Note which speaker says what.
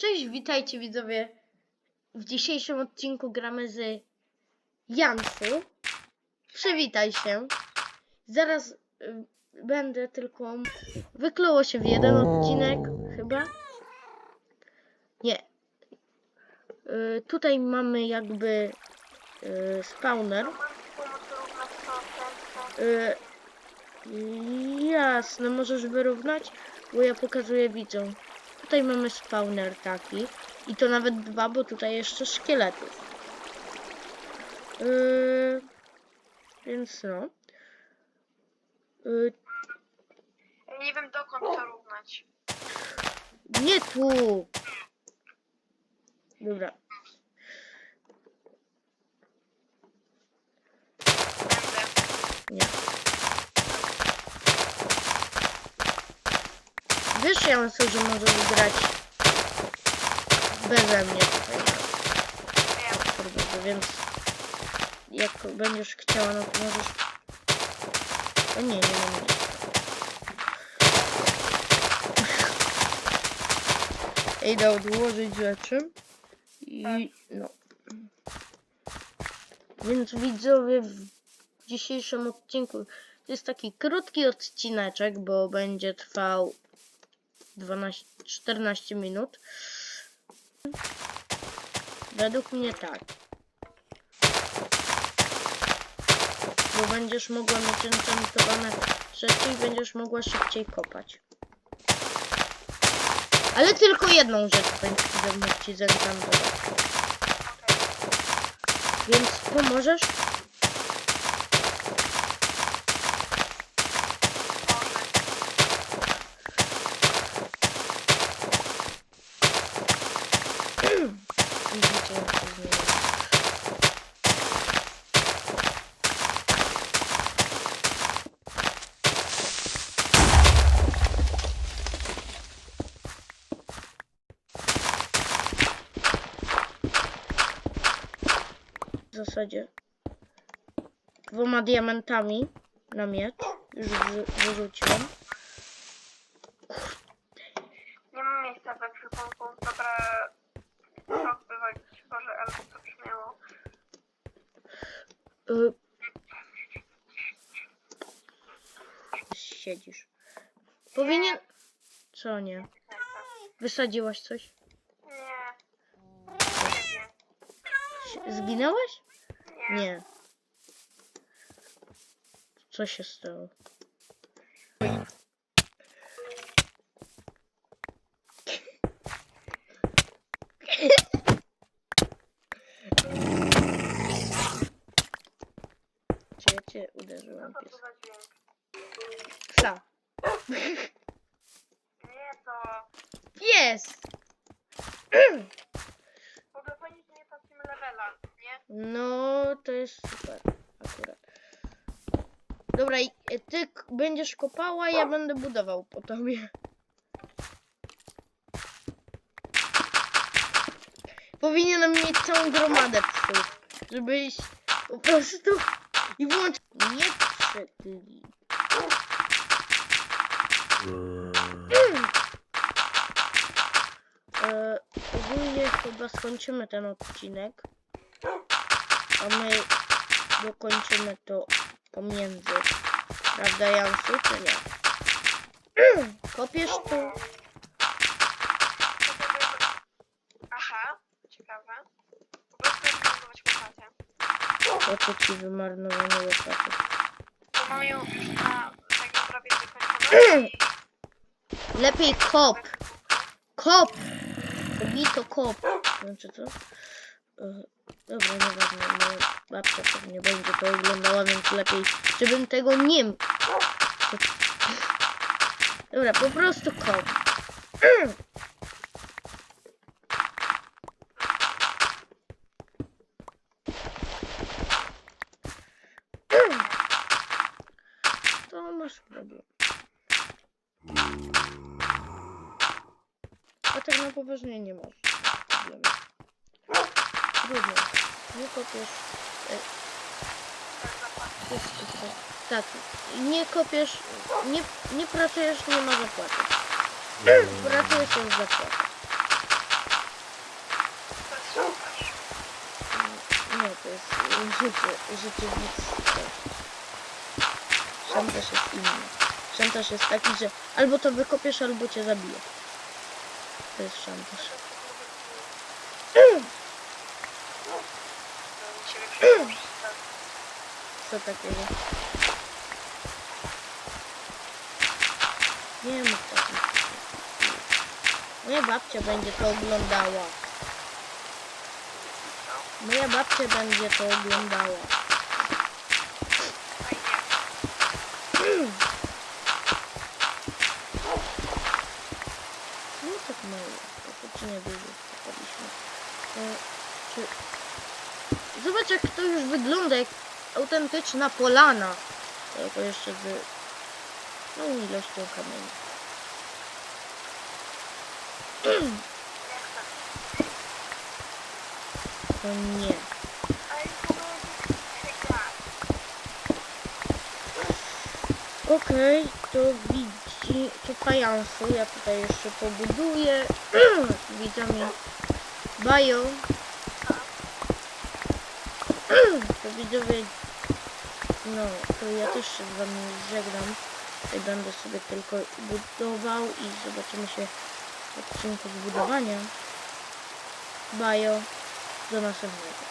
Speaker 1: Cześć, witajcie widzowie. W dzisiejszym odcinku gramy z Jansu. Przywitaj się. Zaraz y, będę tylko. Wykluło się w jeden odcinek, chyba. Nie. Y, tutaj mamy jakby y, spawner. Y, jasne, możesz wyrównać, bo ja pokazuję widzom. Tutaj mamy spawner taki. I to nawet dwa, bo tutaj jeszcze szkieletów. Yy, więc no. Yy,
Speaker 2: Nie wiem dokąd to równać.
Speaker 1: nie tu. Dobra.
Speaker 2: Będę.
Speaker 1: Nie. Wiesz, ja myślę, że możesz grać beze mnie tutaj. Serwerze, więc jak będziesz chciała, no to możesz... O nie, nie mam nic. Idę odłożyć rzeczy i no. Więc widzowie w dzisiejszym odcinku to jest taki krótki odcineczek, bo będzie trwał 12, 14 minut. Według mnie tak. Bo będziesz mogła mieć enchantowane rzeczy i będziesz mogła szybciej kopać. Ale tylko jedną rzecz będę mógł ci. Więc pomożesz? Widzicie, jak to zmienia. W zasadzie dwoma diamentami na miecz już wy- wyrzuciłem.
Speaker 2: Nie mam miejsca w ekwipunku. Dobra. Rok wywalić. Boże, ale to brzmiało.
Speaker 1: Y... Siedzisz. Powinien... Co nie? Wysadziłaś coś? Zginęłaś?
Speaker 2: Nie.
Speaker 1: Co się stało? Ja cię uderzyłam pies? Psa.
Speaker 2: Nie to.
Speaker 1: Pies!
Speaker 2: W ogóle że nie tracimy levela, nie?
Speaker 1: No, to jest super akurat. Dobra, i ty k- będziesz kopała, ja będę budował po tobie. Powinienem mieć całą gromadę psów, żebyś po prostu i włącz... Nie przeklinij. Chyba skończymy ten odcinek. A my dokończymy to pomiędzy. Prawda, Jansu, czy nie? Kopiesz tu?
Speaker 2: Aha, ciekawe. Po prostu jak zbudować łopatę.
Speaker 1: Po co ci wymarnowanie łopaty?
Speaker 2: Bo mam ją na tak prawie wykończoną i...
Speaker 1: Lepiej kop! Kop! Kobito kop! Znaczy co? E, Dobra, nieważne, no, babcia pewnie będzie to oglądała, więc lepiej, żebym tego nie... Dobra, po prostu kop. To masz problem tak na poważnie nie masz. Trudno. Nie kopiesz. E, tak, nie kopiesz, nie, nie pracujesz, nie ma zapłaty. Mm. Pracujesz, jest zapłata. No, nie, to jest życie, życie nic. Szantaż jest inny. Szantaż jest taki, że albo to wykopiesz, albo cię zabiję. To jest szantaż. Co takiego? Nie mów takich. Moja babcia będzie to oglądała. Moja babcia będzie to oglądała.
Speaker 2: Fajnie.
Speaker 1: No tak mało. Faktycznie dużo wkopaliśmy. E, czy... Zobacz jak to już wygląda jak autentyczna polana. Tylko jeszcze z no ilością kamieni.
Speaker 2: To?
Speaker 1: To nie.
Speaker 2: Ale w ogóle dzisiaj
Speaker 1: widzi, to fajansu, ja tutaj jeszcze pobuduję. Widzami Bajo. To widzowie, no, to ja też się z wami żegnam. Tutaj będę sobie tylko budował i zobaczymy się w odcinku zbudowania. Bajo, do następnego.